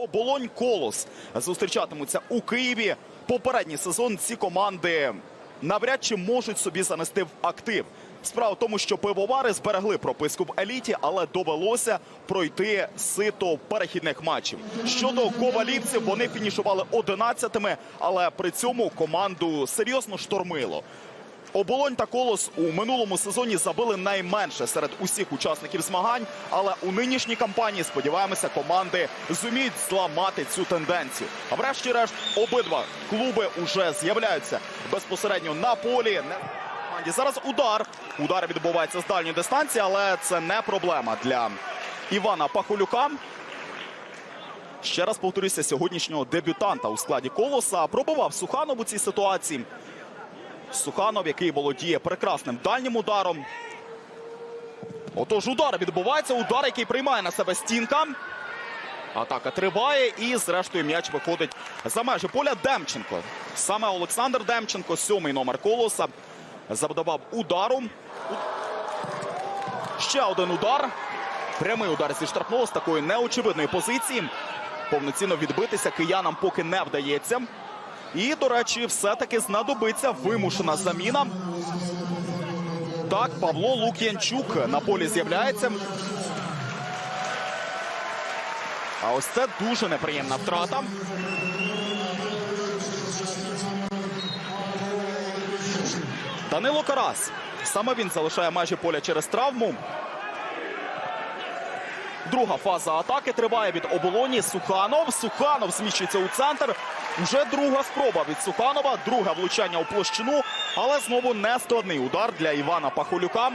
Оболонь Колос зустрічатимуться у Києві. Попередній сезон ці команди навряд чи можуть собі занести в актив. Справа в тому, що пивовари зберегли прописку в еліті, але довелося пройти сито перехідних матчів. Щодо ковалівців, вони фінішували 11-ми, але при цьому команду серйозно штормило. Оболонь та колос у минулому сезоні забили найменше серед усіх учасників змагань. Але у нинішній кампанії сподіваємося, команди зуміють зламати цю тенденцію. А врешті-решт, обидва клуби уже з'являються безпосередньо на полі. Зараз удар. Удар відбувається з дальньої дистанції, але це не проблема для Івана Пахолюка. Ще раз повторюся, сьогоднішнього дебютанта у складі колоса пробував Суханов у цій ситуації. Суханов, який володіє прекрасним дальнім ударом. Отож, удар відбувається. Удар, який приймає на себе стінка. Атака триває і, зрештою, м'яч виходить за межі поля Демченко. Саме Олександр Демченко, сьомий номер колоса, завдавав удару. Ще один удар. Прямий удар зі штрафного з такої неочевидної позиції. Повноцінно відбитися киянам поки не вдається. І, до речі, все-таки знадобиться вимушена заміна. Так, Павло Лук'янчук на полі з'являється. А ось це дуже неприємна втрата. Данило Карас. Саме він залишає межі поля через травму. Друга фаза атаки триває від оболоні. Суханов. Суханов зміщується у центр. Уже друга спроба від Суханова. Друге влучання у площину. Але знову нескладний удар для Івана Пахолюка.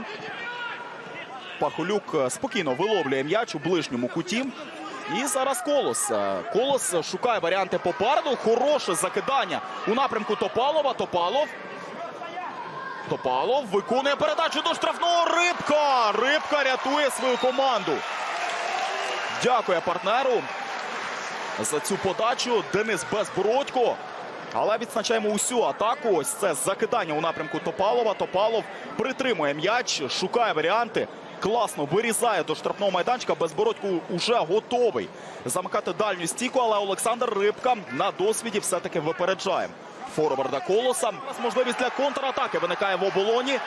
Пахолюк е, спокійно виловлює м'яч у ближньому куті. І зараз колос. Е, Колос шукає варіанти попереду. Хороше закидання у напрямку Топалова. Топалов. Топалов виконує передачу до штрафного рибка. Рибка рятує свою команду. Дякує партнеру за цю подачу. Денис Безбородько. Але відзначаємо усю атаку. Ось це закидання у напрямку Топалова. Топалов притримує м'яч, шукає варіанти. Класно вирізає до штрафного майданчика. Безбородько уже готовий замикати дальню стійку, але Олександр Рибка на досвіді все-таки випереджає. Форварда колоса. Можливість для контратаки виникає в оболоні.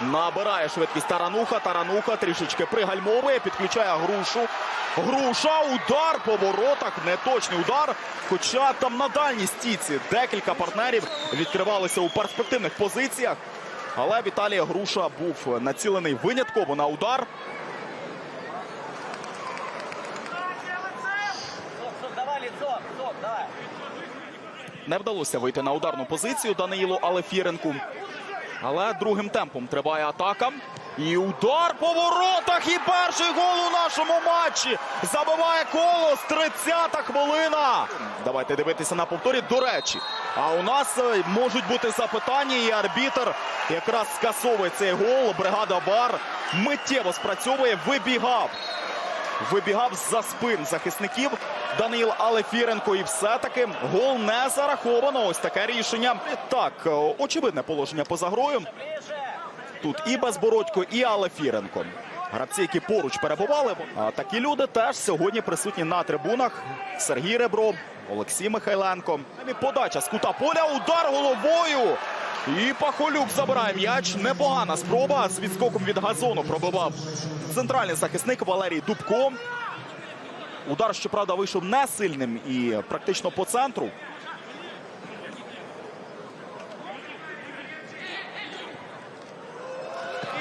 Набирає швидкість Тарануха. Тарануха трішечки пригальмовує, підключає грушу. Груша, удар по воротах. Неточний удар. Хоча там на дальній стійці декілька партнерів відкривалися у перспективних позиціях. Але Віталій Груша був націлений винятково на удар. Не вдалося вийти на ударну позицію Даниїлу Алефіренку. Але другим темпом триває атака. І удар по воротах. І перший гол у нашому матчі. Забиває колос. 30-та хвилина. Давайте дивитися на повторі. До речі, а у нас е, можуть бути запитання. І арбітр якраз скасовує цей гол. Бригада Бар миттєво спрацьовує. Вибігав вибігав за спин захисників Даниїл Алефіренко. І все-таки гол не зараховано. Ось таке рішення. Так, е, очевидне положення поза грою. Тут і Безбородько, і Алефіренко. Гравці, які поруч перебували. А такі люди теж сьогодні присутні на трибунах. Сергій Ребро, Олексій Михайленко. Подача з кута поля. Удар головою. І Пахолюк забирає м'яч. Непогана спроба. З відскоком від газону пробивав центральний захисник Валерій Дубко. Удар, щоправда, вийшов не сильним і практично по центру.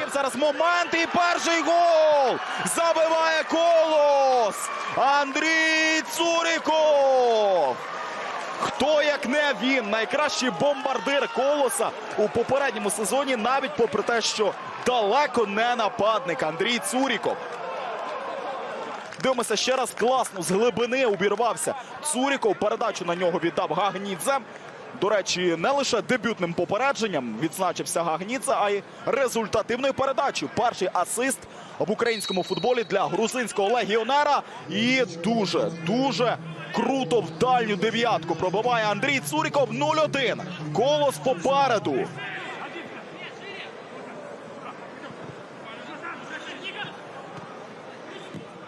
І зараз момент і перший гол! Забиває колос! Андрій Цуріков! Хто як не він, найкращий бомбардир колоса у попередньому сезоні, навіть попри те, що далеко не нападник Андрій Цуріков. Дивимося ще раз класно з глибини обірвався Цуріков. Передачу на нього віддав Гагнідзе. До речі, не лише дебютним попередженням відзначився Гагнідзе, а й результативною передачею. Перший асист в українському футболі для грузинського легіонера. І дуже, дуже круто в дальню дев'ятку пробиває Андрій Цуріков 0-1. Колос попереду.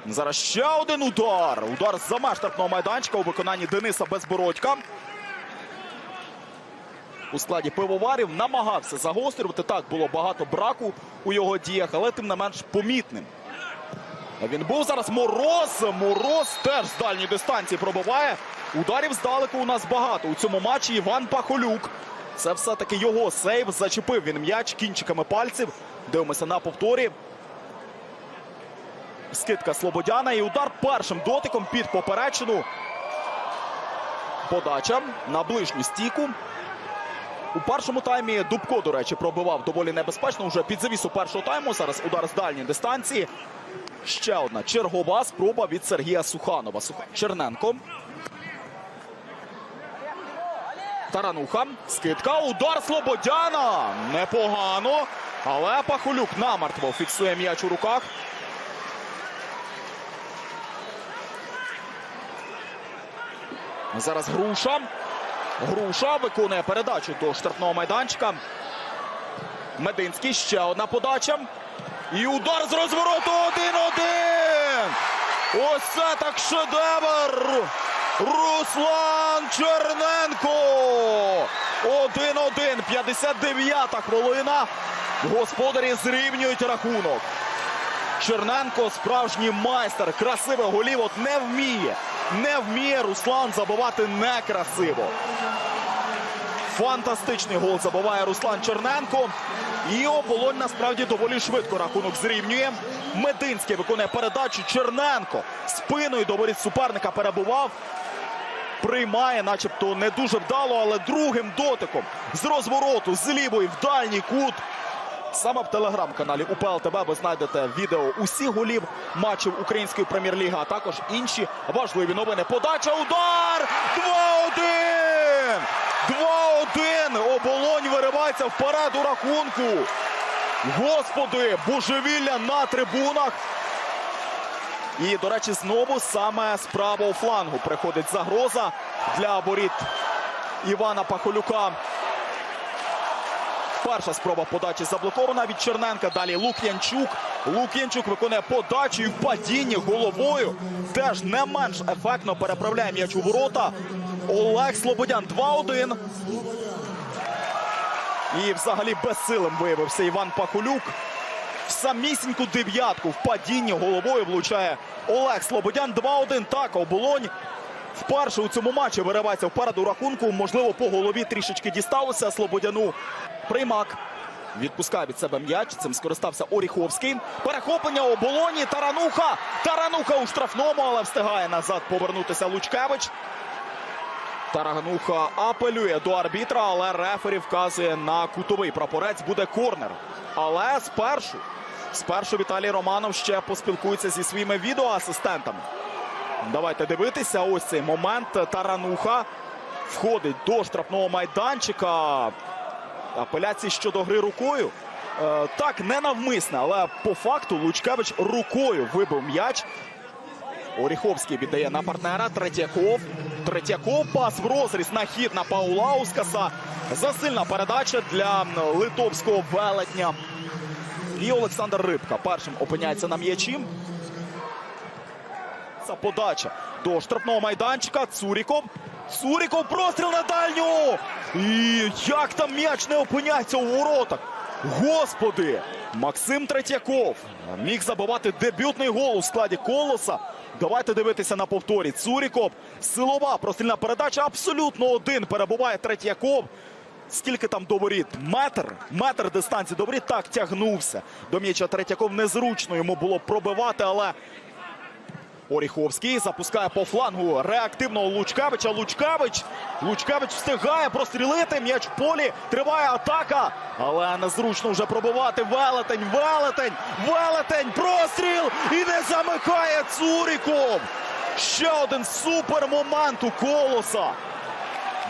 Зараз ще один удар. Удар з за меж майданчика у виконанні Дениса Безбородька. У складі пивоварів намагався загострювати. Так, було багато браку у його діях, але тим не менш помітним. Він був зараз мороз. Мороз теж з дальньої дистанції пробиває. Ударів здалеку у нас багато. У цьому матчі Іван Пахолюк. Це все-таки його сейв. Зачепив він м'яч кінчиками пальців. Дивимося на повторі. Скидка Слободяна і удар першим дотиком під поперечину. Подача на ближню стійку. У першому таймі Дубко, до речі, пробивав доволі небезпечно. Уже під завісу першого тайму. Зараз удар з дальньої дистанції. Ще одна чергова спроба від Сергія Суханова. Черненко. Тарануха. Скидка. Удар Слободяна. Непогано. Але Пахолюк намертво фіксує м'яч у руках. Зараз груша. Груша виконує передачу до штрафного майданчика. Мединський ще одна подача. І удар з розвороту 1-1. Ось це так шедевр. Руслан Черненко. 1-1. 59-та хвилина. Господарі зрівнюють рахунок. Черненко справжній майстер красивих голів от не вміє. Не вміє Руслан забивати некрасиво. Фантастичний гол забиває Руслан Черненко. І оболонь насправді доволі швидко рахунок зрівнює. Мединський виконує передачу. Черненко спиною до воріт суперника перебував. Приймає, начебто не дуже вдало, але другим дотиком з розвороту з лівої в дальній кут. Саме в телеграм-каналі УПЛ ТВ ви знайдете відео усіх голів матчів Української прем'єр-ліги, а також інші важливі новини. Подача, удар! 2-1! 2-1! Оболонь виривається вперед у рахунку. Господи, божевілля на трибунах. І, до речі, знову саме з правого флангу приходить загроза для воріт Івана Пахолюка. Перша спроба подачі заблокована від Черненка. Далі Лук'янчук. Лук'янчук виконує подачу і в падінні головою. Теж не менш ефектно переправляє м'яч у ворота. Олег Слободян 2-1. І взагалі безсилим виявився Іван Пахолюк. В самісіньку дев'ятку в падінні головою влучає Олег Слободян. 2-1. Так, оболонь. Вперше у цьому матчі виривається вперед у рахунку. Можливо, по голові трішечки дісталося Слободяну. Приймак. Відпускає від себе м'яч. Цим скористався Оріховський. Перехоплення оболоні. Тарануха. Тарануха у штрафному, але встигає назад повернутися Лучкевич. Тарануха апелює до арбітра, але рефері вказує на кутовий прапорець. Буде корнер. Але спершу, спершу Віталій Романов ще поспілкується зі своїми відеоасистентами. Давайте дивитися. Ось цей момент. Тарануха входить до штрафного майданчика. Апеляції щодо гри рукою. Е, так, не навмисне, але по факту Лучкевич рукою вибив м'яч. Оріховський віддає на партнера. Третьяков. Третьяков пас в розріз на хід на Паулаускаса. Засильна передача для литовського велетня. І Олександр Рибка першим опиняється на м'ячі. Це подача до штрафного майданчика. Цуріков. Цуріков простріл на дальню. І як там м'яч не опиняється у воротах. Господи! Максим Третьяков міг забивати дебютний гол у складі колоса. Давайте дивитися на повторі. Цуріков. Силова прострільна передача. Абсолютно один перебуває Третьяков. Скільки там до воріт? Метр. Метр дистанції до воріт. Так тягнувся. До м'яча Третьяков незручно йому було пробивати, але Оріховський запускає по флангу реактивного Лучкевича. Лучкевич. Лучкевич встигає прострілити. М'яч в полі. Триває атака. Але незручно вже пробивати. Велетень, велетень, велетень. Простріл. І не замикає Цуріков. Ще один супермомент у колоса.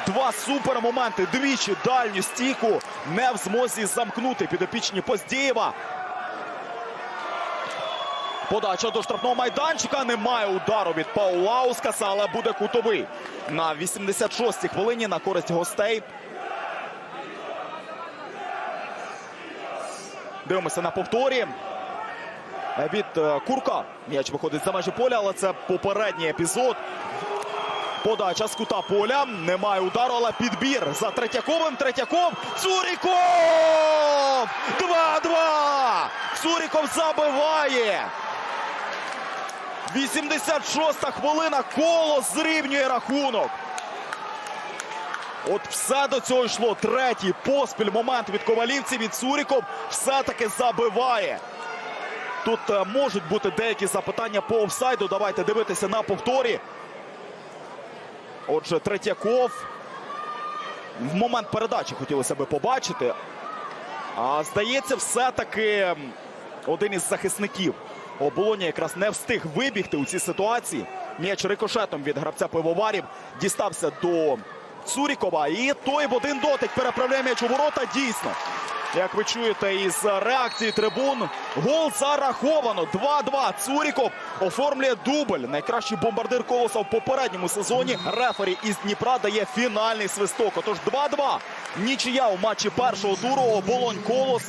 Два супермоменти. Двічі дальню стійку не в змозі замкнути підопічні Поздієва. Подача до штрафного майданчика. Немає удару від Паулаускаса, але буде кутовий. На 86-й хвилині на користь гостей. Дивимося на повторі. від е, Курка. М'яч виходить за межі поля, але це попередній епізод. Подача з кута поля. Немає удару, але підбір за Третьяковим. Третьяков. Цуріков! 2-2! Цуріков забиває. 86-та хвилина. Коло зрівнює рахунок. От все до цього йшло. Третій поспіль момент від ковалівців. Від Цуріков все-таки забиває. Тут е, можуть бути деякі запитання по офсайду. Давайте дивитися на повторі. Отже, Третьяков. В момент передачі хотілося би побачити. А здається, все-таки один із захисників оболоні якраз не встиг вибігти у цій ситуації. М'яч рикошетом від гравця пивоварів дістався до Цурікова. І той в один дотик переправляє м'яч у ворота. Дійсно. Як ви чуєте із реакції трибун, гол зараховано. 2-2. Цуріков оформлює дубль. Найкращий бомбардир колоса в попередньому сезоні. Рефері із Дніпра дає фінальний свисток. Отож 2-2. Нічия у матчі першого туру. Оболонь колос.